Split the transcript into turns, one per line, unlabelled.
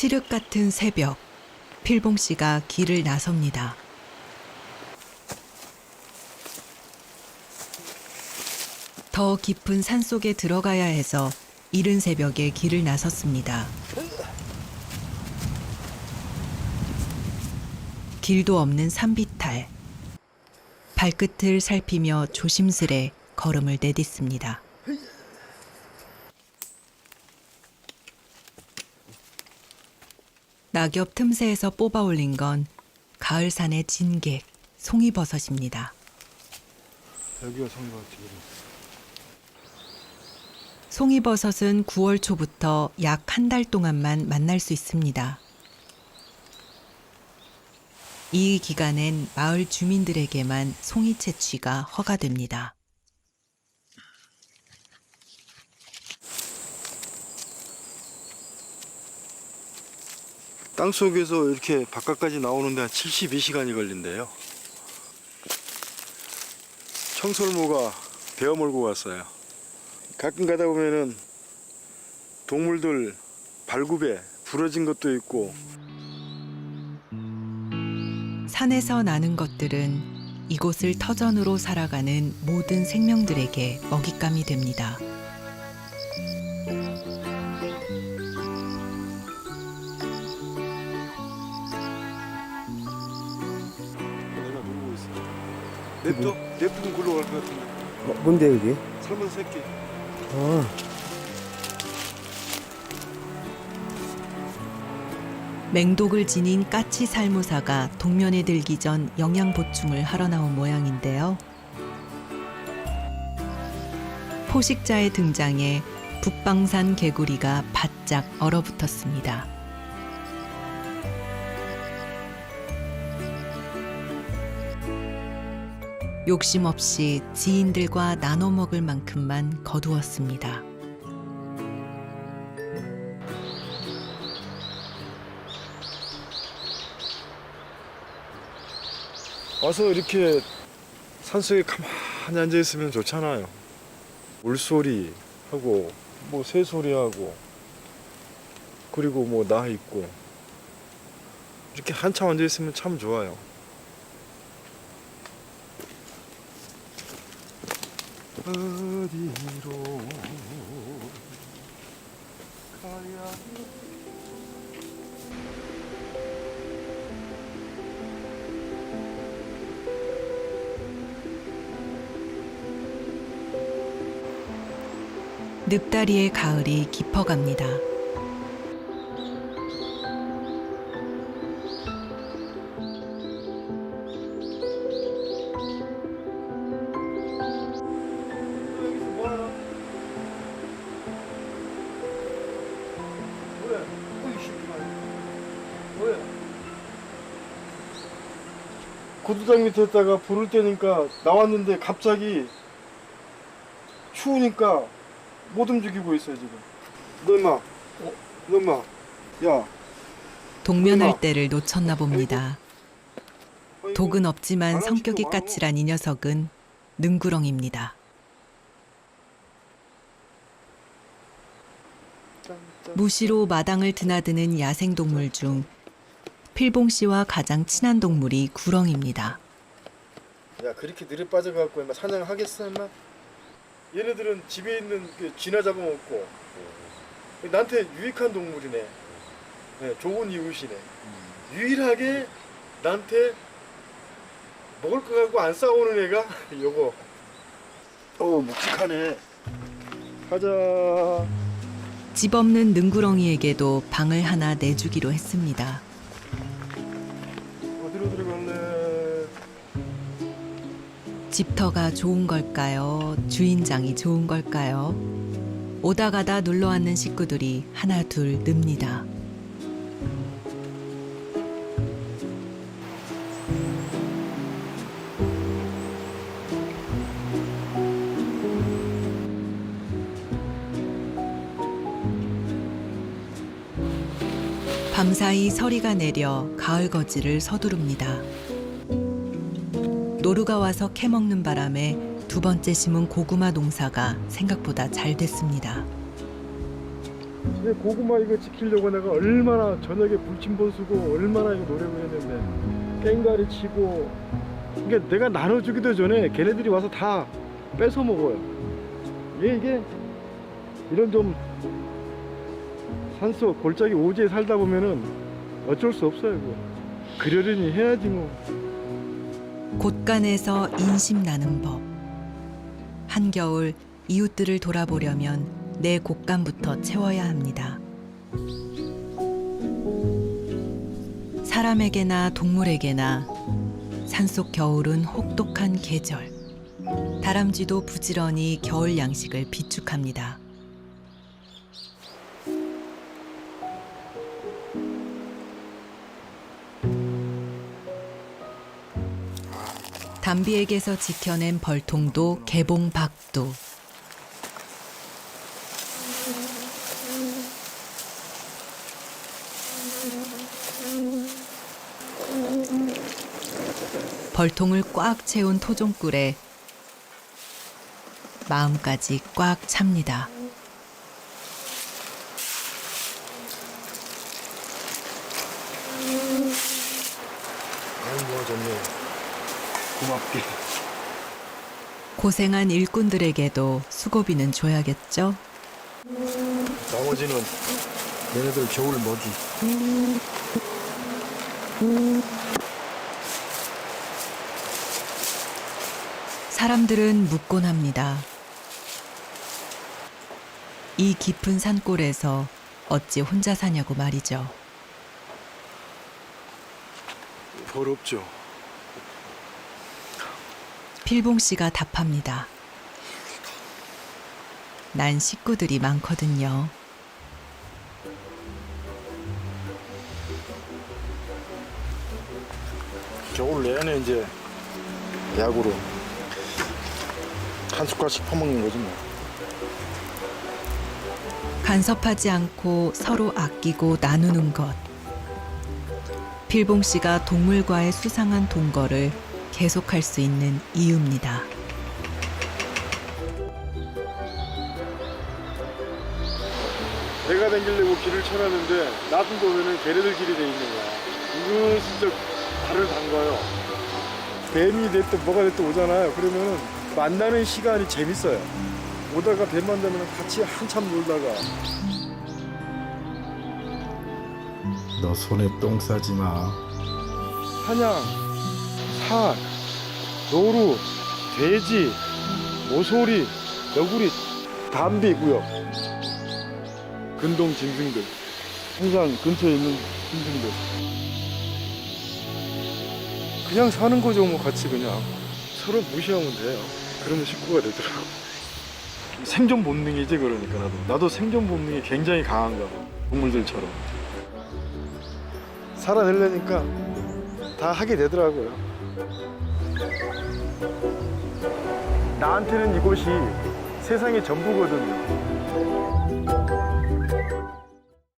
칠흑 같은 새벽, 필봉 씨가 길을 나섭니다. 더 깊은 산 속에 들어가야 해서 이른 새벽에 길을 나섰습니다. 길도 없는 산비탈. 발끝을 살피며 조심스레 걸음을 내딛습니다. 낙엽 틈새에서 뽑아 올린 건 가을산의 진객, 송이버섯입니다.
여기가 지금.
송이버섯은 9월 초부터 약 한 달 동안만 만날 수 있습니다. 이 기간엔 마을 주민들에게만 송이 채취가 허가됩니다.
땅 속에서 이렇게 바깥까지 나오는데 한 72시간이 걸린대요. 청설모가 베어 몰고 갔어요. 가끔 가다 보면은 동물들 발굽에 부러진 것도 있고
산에서 나는 것들은 이곳을 터전으로 살아가는 모든 생명들에게 먹잇감이 됩니다.
냅둬? 냅두면 굴러 갈 것 같은데.
어, 뭔데 여기?
삶은 새끼.
아,
맹독을 지닌 까치 살무사가 동면에 들기 전 영양 보충을 하러 나온 모양인데요. 포식자의 등장에 북방산 개구리가 바짝 얼어붙었습니다. 욕심 없이 지인들과 나눠 먹을 만큼만 거두었습니다.
와서 이렇게 산속에 가만히 앉아 있으면 좋잖아요. 물소리 하고 뭐 새소리 하고 그리고 뭐 나 있고 이렇게 한참 앉아 있으면 참 좋아요. 어디로 가야
늪다리의 가을이 깊어갑니다.
구두장 밑에다가 불을 때니까 나왔는데 갑자기 추우니까 못 움직이고 있어요 지금. 너 임마, 어? 너 임마, 야.
동면할
엄마.
때를 놓쳤나 봅니다. 독은 없지만
안
성격이 까칠한 이 녀석은 능구렁입니다. 무시로 마당을 드나드는 야생 동물 중 필봉 씨와 가장 친한 동물이 구렁입니다.
야 그렇게 느려 빠져갖고 임마 사냥하겠어 임마? 얘네들은 집에 있는 그 쥐나 잡아먹고. 나한테 유익한 동물이네. 네, 좋은 이웃이네. 유일하게 나한테 먹을 거 갖고 안 싸우는 애가 요거. 어 묵직하네. 가자.
집 없는 능구렁이에게도 방을 하나 내주기로 했습니다. 집터가 좋은 걸까요? 주인장이 좋은 걸까요? 오다 가다 놀러 왔는 식구들이 하나 둘 늡니다. 밤사이 서리가 내려 가을 거지를 서두릅니다. 노루가 와서 캐먹는 바람에 두 번째 심은 고구마 농사가 생각보다 잘 됐습니다.
이 고구마 이거 지키려고 내가 얼마나 저녁에 불침번 쓰고 얼마나 노력을 했는데 깽가리 치고 이게 내가 나눠주기도 전에 걔네들이 와서 다 뺏어 먹어요. 이게 이게 이런 좀 산속 골짜기 오지에 살다 보면은 어쩔 수 없어요. 이거. 그러려니 해야지 뭐.
곳간에서 인심 나는 법. 한겨울 이웃들을 돌아보려면 내 곳간부터 채워야 합니다. 사람에게나 동물에게나 산속 겨울은 혹독한 계절. 다람쥐도 부지런히 겨울 양식을 비축합니다. 담비에게서 지켜낸 벌통도 개봉 박도 벌통을 꽉 채운 토종꿀에 마음까지 꽉 찹니다.
아이고 좋네. 고맙게.
고생한 일꾼들에게도 수고비는 줘야겠죠?
나머지는 얘네들 겨울 먹이.
사람들은 묻곤 합니다. 이 깊은 산골에서 어찌 혼자 사냐고 말이죠.
벌 없죠.
필봉 씨가 답합니다. 난 식구들이 많거든요.
겨울 내내 이제 약으로 한 숟갈씩 퍼먹는 거지 뭐.
간섭하지 않고 서로 아끼고 나누는 것. 필봉 씨가 동물과의 수상한 동거를 계속할 수 있는 이유입니다.
내가 댕기려고 길을 쳐놨는데 놔둔 보면은 걔네들 길이 돼 있는 거야. 이거 진짜 발을 담가요. 뱀이 됐든 뭐가 됐든 오잖아요. 그러면은 만나는 시간이 재밌어요. 오다가 뱀 만나면 같이 한참 놀다가
너 손에 똥 싸지 마.
사냥, 사, 노루, 돼지, 모소리, 너구리, 담비 구역, 근동 짐승들, 항상 근처에 있는 짐승들. 그냥 사는 거죠, 뭐 같이 그냥 서로 무시하면 돼요. 그러면 식구가 되더라고. 생존 본능이지 그러니까 나도 나도 생존 본능이 굉장히 강한가 봐 동물들처럼 살아내려니까 다 하게 되더라고요. 나한테는 이곳이 세상의 전부거든요.